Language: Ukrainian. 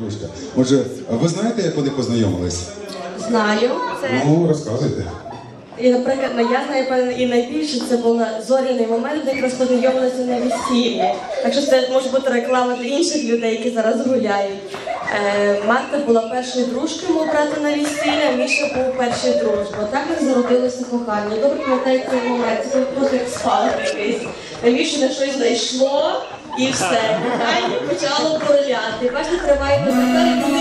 Дружка. Отже, ви знаєте, як вони познайомились? Знаю, це Ну, розказуйте. і, наприклад, я знаю певно, і найбільше це був зоряний момент, де якраз познайомилися на весіллі. Так що це може бути реклама для інших людей, які зараз гуляють. Е, Марта була першою дружкою мого брата на весілля, Міша був першою дружбою. Так як зародилося кохання. Добре пам'ятається цей момент, це просто як спалах якийсь. На на щось знайшло. І все, кохання почало короляти. Бачите, триває коли